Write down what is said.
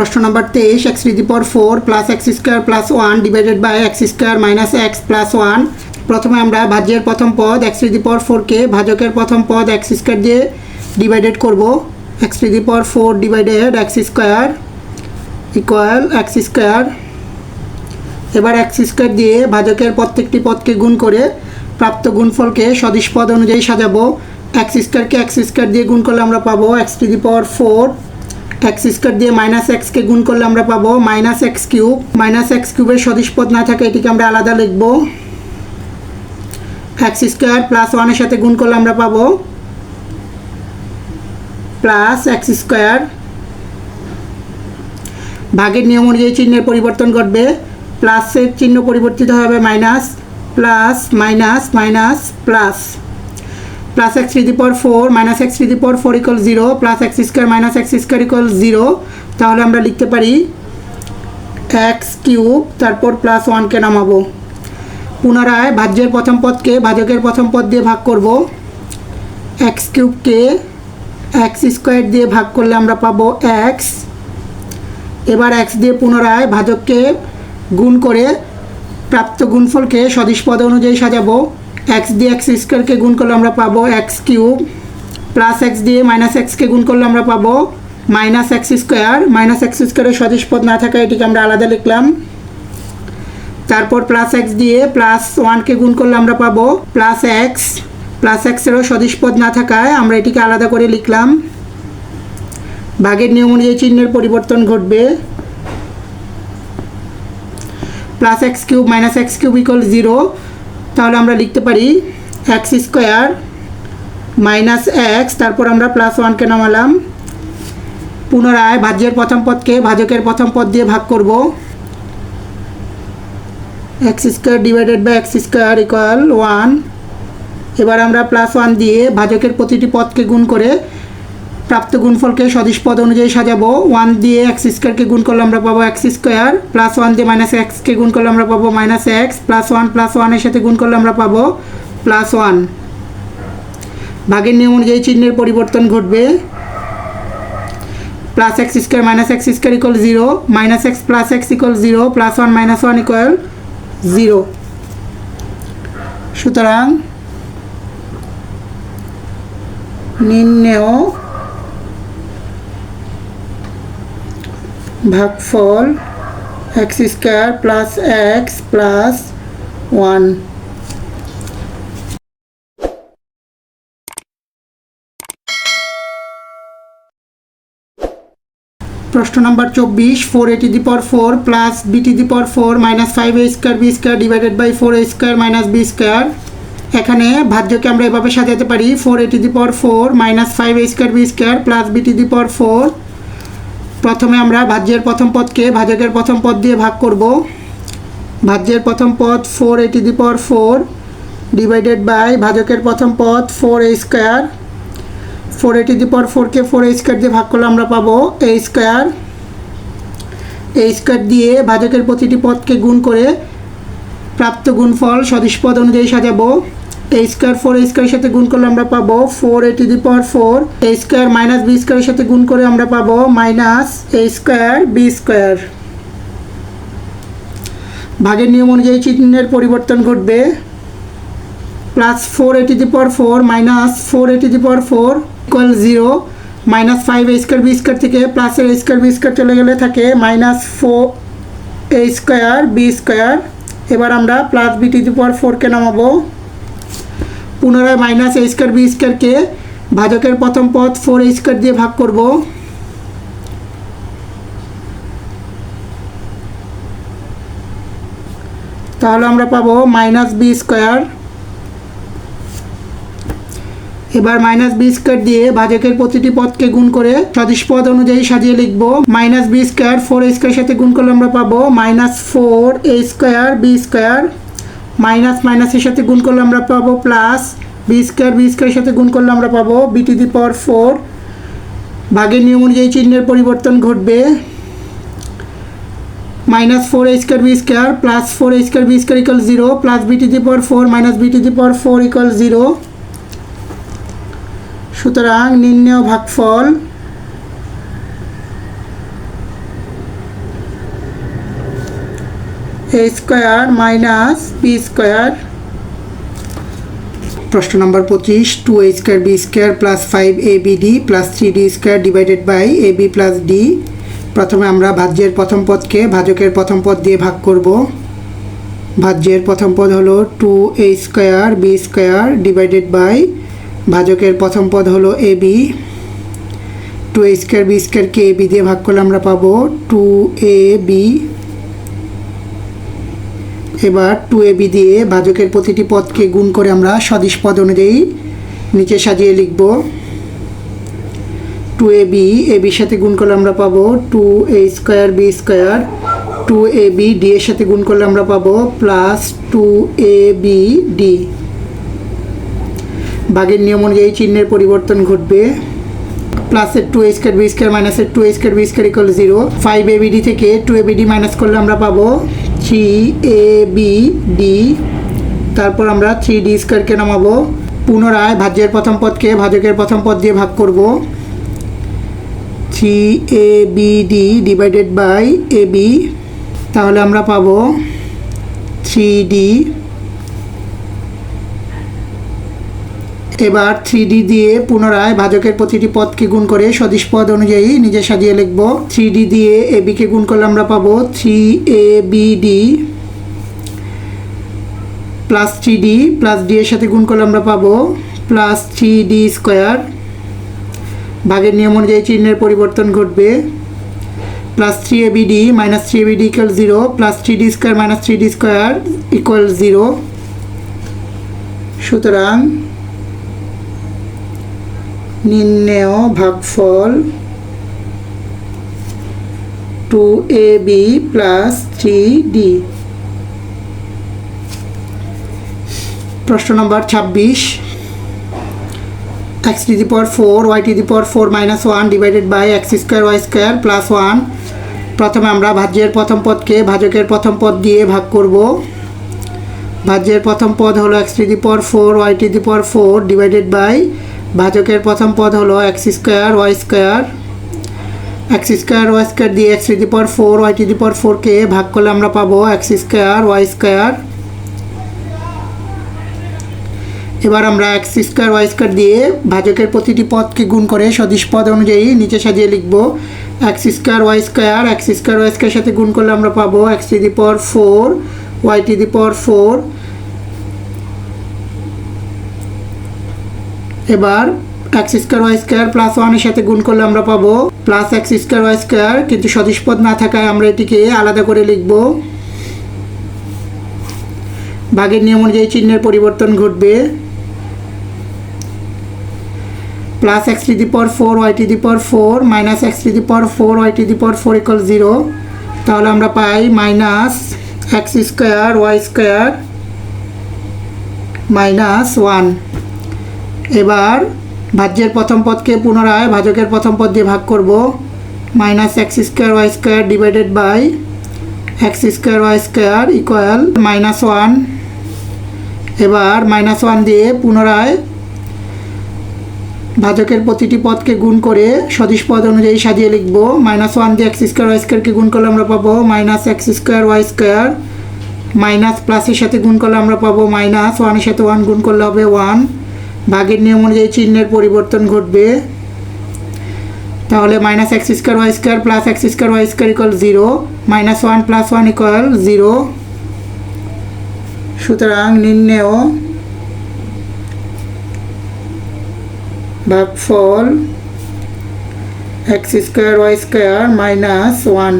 প্রশ্ন নম্বর তেইশ X to the power four plus X square plus one divided by X square minus X plus one প্রথমে আমরা ভাজ্যের প্রথম পদ এক্স টু দি পাওয়ার ফোরকে ভাজকের প্রথম পদ এক্স স্কোয়ার দিয়ে ডিভাইডেড করব। X to the power four divided X square equal X square এবার এক্স স্কোয়ার দিয়ে ভাজকের প্রত্যেকটি পদকে গুণ করে প্রাপ্ত গুণফলকে সদিশ পদ অনুযায়ী সাজাবো। এক্স স্কোয়ারকে এক্স স্কোয়ার দিয়ে গুণ করলে আমরা পাবো X to the power four X square দিয়ে মাইনাস এক্সকে গুণ করলে আমরা পাবো minus X cube minus X কিউবের সদিশ পদ না থাকে, এটিকে আমরা আলাদা লিখব। এক্স স্কোয়ার প্লাস ওয়ানের সাথে গুণ করলে আমরা পাবো প্লাস এক্স স্কোয়ার ভাগের নিয়ম অনুযায়ী চিহ্নের পরিবর্তন ঘটবে। প্লাসের চিহ্ন পরিবর্তিত হবে minus plus minus minus plus plus X three the power four minus X three the power four equal zero plus X square minus X square equal zero তাহলে আমরা লিখতে পারি এক্স কিউব তারপর প্লাস ওয়ানকে নামাবো। পুনরায় ভাজ্যের প্রথম পদকে ভাজকের প্রথম পদ দিয়ে ভাগ করব। এক্স কিউবকে এক্স স্কোয়ার দিয়ে ভাগ করলে আমরা পাবো এক্স এবার এক্স দিয়ে পুনরায় ভাজককে গুণ করে প্রাপ্ত গুণফলকে সদিশ পদ অনুযায়ী সাজাবো। এক্স দিয়ে এক্স স্কোয়ারকে গুণ করলে আমরা পাবো এক্স কিউব প্লাস এক্স দিয়ে মাইনাস এক্সকে গুণ করলে আমরা পাবো minus X square minus X স্কোয়ারের সদিশ পদ না থাকা এটিকে আমরা আলাদা লিখলাম। তারপর প্লাস এক্স দিয়ে প্লাস ওয়ানকে গুণ করলে আমরা পাবো প্লাস এক্স প্লাস এক্সেরও সদিশ পদ না থাকায় আমরা এটিকে আলাদা করে লিখলাম। ভাগের নিয়ম অনুযায়ী চিহ্নের পরিবর্তন ঘটবে। Plus X cube minus X cube equal zero তাহলে আমরা লিখতে পারি এক্স স্কোয়ার মাইনাস এক্স তারপর আমরা প্লাস ওয়ানকে নামালাম। পুনরায় ভাজ্যের প্রথম পদকে ভাজকের প্রথম পদ দিয়ে ভাগ করব। X square divided by X square equal one এবার আমরা প্লাস ওয়ান দিয়ে ভাজকের প্রতিটি পদকে গুণ করে প্রাপ্ত গুণফলকে সদিশ পদ অনুযায়ী সাজাবো। ওয়ান দিয়ে এক্স স্কোয়ারকে গুণ করলে আমরা পাবো এক্স স্কোয়ার। প্লাস ওয়ান দিয়ে মাইনাস এক্সকে গুণ করলে আমরা পাবো minus X. Plus one, plus ওয়ানের সাথে গুণ করলে আমরা পাবো প্লাস ওয়ান। ভাগের নিয়ম অনুযায়ী চিহ্নের পরিবর্তন ঘটবে। Plus X square minus X square equal zero minus X plus X equal zero plus one, minus one equal zero সুতরাং নিম্নেয় ভাগফল X square plus X plus one প্রশ্ন নম্বর চব্বিশ ফোর এটি the power four plus b to the power four minus five a square b square divided by four a square minus b square এখানে ভাজ্যকে আমরা এভাবে সাজাতে পারি four a to the power four minus five a square b square plus b to the power four প্রথমে আমরা ভাজ্যের প্রথম পদকে ভাজকের প্রথম পদ দিয়ে ভাগ করব। ভাজ্যের প্রথম পদ ফোর এটি the power four divided by ভাজকের প্রথম পদ ফোর এ স্কোয়ার ফোর এটি দি পর ফোরকে ফোর এ স্কোয়ার দিয়ে ভাগ করলে আমরা পাবো এ স্কোয়ার এ স্কোয়ার দিয়ে ভাজকের প্রতিটি পদকে গুণ করে প্রাপ্ত গুণফল সদিশ পদ অনুযায়ী সাজাবো। এ স্কোয়ার ফোর এ স্কোয়ারের সাথে গুণ করলে আমরা পাবো four A to the power four A square minus B স্কোয়ারের সাথে গুণ করে আমরা পাবো minus A square B square ভাগের নিয়ম অনুযায়ী চিহ্নের পরিবর্তন ঘটবে। Plus four A to the power four minus four A to the power four equal zero minus five A square B square থেকে প্লাসের এ স্কোয়ার বি স্কোয়ার চলে গেলে থাকে minus four A square B square এবার আমরা plus B to the power ফোরকে নামাবো। পুনরায় মাইনাস এ স্কোয়ার বি স্কোয়ারকে ভাজকের প্রথম পদ ফোর এ স্কোয়ার দিয়ে ভাগ করব। তাহলে আমরা পাবো মাইনাস বি স্কোয়ার এবার মাইনাস বি স্কোয়ার দিয়ে ভাজকের প্রতিটি পদকে গুণ করে সদিশ পদ অনুযায়ী সাজিয়ে লিখব। Minus B square four square সাথে গুণ করলে আমরা পাবো minus four A square B square minus মাইনাসের সাথে গুণ করলে আমরা পাবো প্লাস বি স্কোয়ার, বি স্কোয়ারের সাথে গুণ করলে আমরা পাবো B to the power four ভাগের নিয়ম অনুযায়ী চিহ্নের পরিবর্তন ঘটবে। Minus four A square B square plus four A square B square equal zero plus B to the power four minus B to the power four equal zero সুতরাং নির্ণয় ভাগফল A square minus B square প্রশ্ন নম্বর পঁচিশ two A square B square plus five A B D plus three D square divided by A B plus D প্রথমে আমরা ভাজ্যের প্রথম পদকে ভাজকের প্রথম পদ দিয়ে ভাগ করব। ভাজ্যের প্রথম পদ হলো two A square B square divided by ভাজকের প্রথম পদ হলো A B two A square B স্কোয়ারকে এ বি দিয়ে ভাগ করলে আমরা পাবো টু এ বি এবার টু এ বি দিয়ে ভাজকের প্রতিটি পদকে গুণ করে আমরা সদিশ পদ অনুযায়ী নিচে সাজিয়ে লিখব। টু এ বি এ বির সাথে গুণ করলে আমরা পাবো two A square B square two A B D এর সাথে গুণ করলে আমরা পাবো plus two A B D ভাগের নিয়ম অনুযায়ী চিহ্নের পরিবর্তন ঘটবে। প্লাসের two A square B square মাইনাসের two A square B square equal zero five A BD থেকে টু এ বিডি মাইনাস করলে আমরা পাবো থ্রি এ বি ডি তারপর আমরা থ্রি ডি স্কোয়ারকে নামাবো। পুনরায় ভাজ্যের প্রথম পদকে ভাজকের প্রথম পদ দিয়ে ভাগ করব। Three A B D divided by A B তাহলে আমরা পাবো থ্রি ডি এবার থ্রি ডি দিয়ে পুনরায় ভাজকের প্রতিটি পদকে গুণ করে সদিশ পদ অনুযায়ী নিজে সাজিয়ে লিখব থ্রি ডি দিয়ে এ বিকে গুণ করলে আমরা পাবো three A B D plus three D plus D এর সাথে গুণ করলে আমরা পাবো প্লাস থ্রি ডি স্কোয়ার ভাগের নিয়ম অনুযায়ী চিহ্নের পরিবর্তন ঘটবে। Plus three A B D minus three A B D equal zero plus three D square minus three D square equal zero সুতরাং নির্ণেয় ভাগফল two A B plus three D. প্রশ্ন নম্বর ছাব্বিশ। X to the power four, Y to the power four minus one divided by X square, Y square plus one. প্রথমে আমরা ভাজ্যের প্রথম পদকে ভাজকের প্রথম পদ দিয়ে ভাগ করব। ভাজ্যের প্রথম পদ হলো X to the power four, Y to the power four divided by ভাজকের প্রথম পদ হলো X square, Y square. X square, Y square দিয়ে X to power four, Y to the power ফোরকে ভাগ করলে আমরা পাবো এক্স স্কোয়ার, ওয়াই স্কোয়ার। এবার আমরা এক্স স্কোয়ার, ওয়াই স্কোয়ার দিয়ে ভাজকের প্রতিটি পদকে গুণ করে সদিশ পদ অনুযায়ী নিচে সাজিয়ে লিখব। X square, Y square, X square, Y square সাথে গুণ করলে আমরা পাবো X to the power four, Y to the power four এবার X square Y square plus ওয়ানের সাথে গুণ করলে আমরা পাবো plus X square Y square কিন্তু সদিশ পদ না থাকায় আমরা এটিকে আলাদা করে লিখব। ভাগের নিয়ম অনুযায়ী চিহ্নের পরিবর্তন ঘটবে। Plus X to the power four Y to the four minus X to the four Y to the four equal zero তাহলে আমরা পাই minus X square Y square minus one এবার ভাজ্যের প্রথম পদকে পুনরায় ভাজকের প্রথম পদ দিয়ে ভাগ করব। Minus X square Y square divided by X square Y square equal minus one. এবার মাইনাস ওয়ান দিয়ে পুনরায় ভাজকের প্রতিটি পদকে গুণ করে সদিশ পদ অনুযায়ী সাজিয়ে লিখব। মাইনাস ওয়ান দিয়ে এক্স স্কোয়ার ওয়াই স্কোয়ারকে গুণ করলে আমরা পাবো minus X square Y square. Minus প্লাসের সাথে গুণ করলে আমরা পাবো মাইনাস ওয়ানের সাথে ওয়ান গুণ করলে হবে ওয়ান। ভাগের নিয়ম অনুযায়ী চিহ্নের পরিবর্তন ঘটবে। তাহলে minus X square Y square plus X square Y square equal zero minus one plus one equal zero সুতরাং নির্ণেয় ভাগফল X square Y square minus one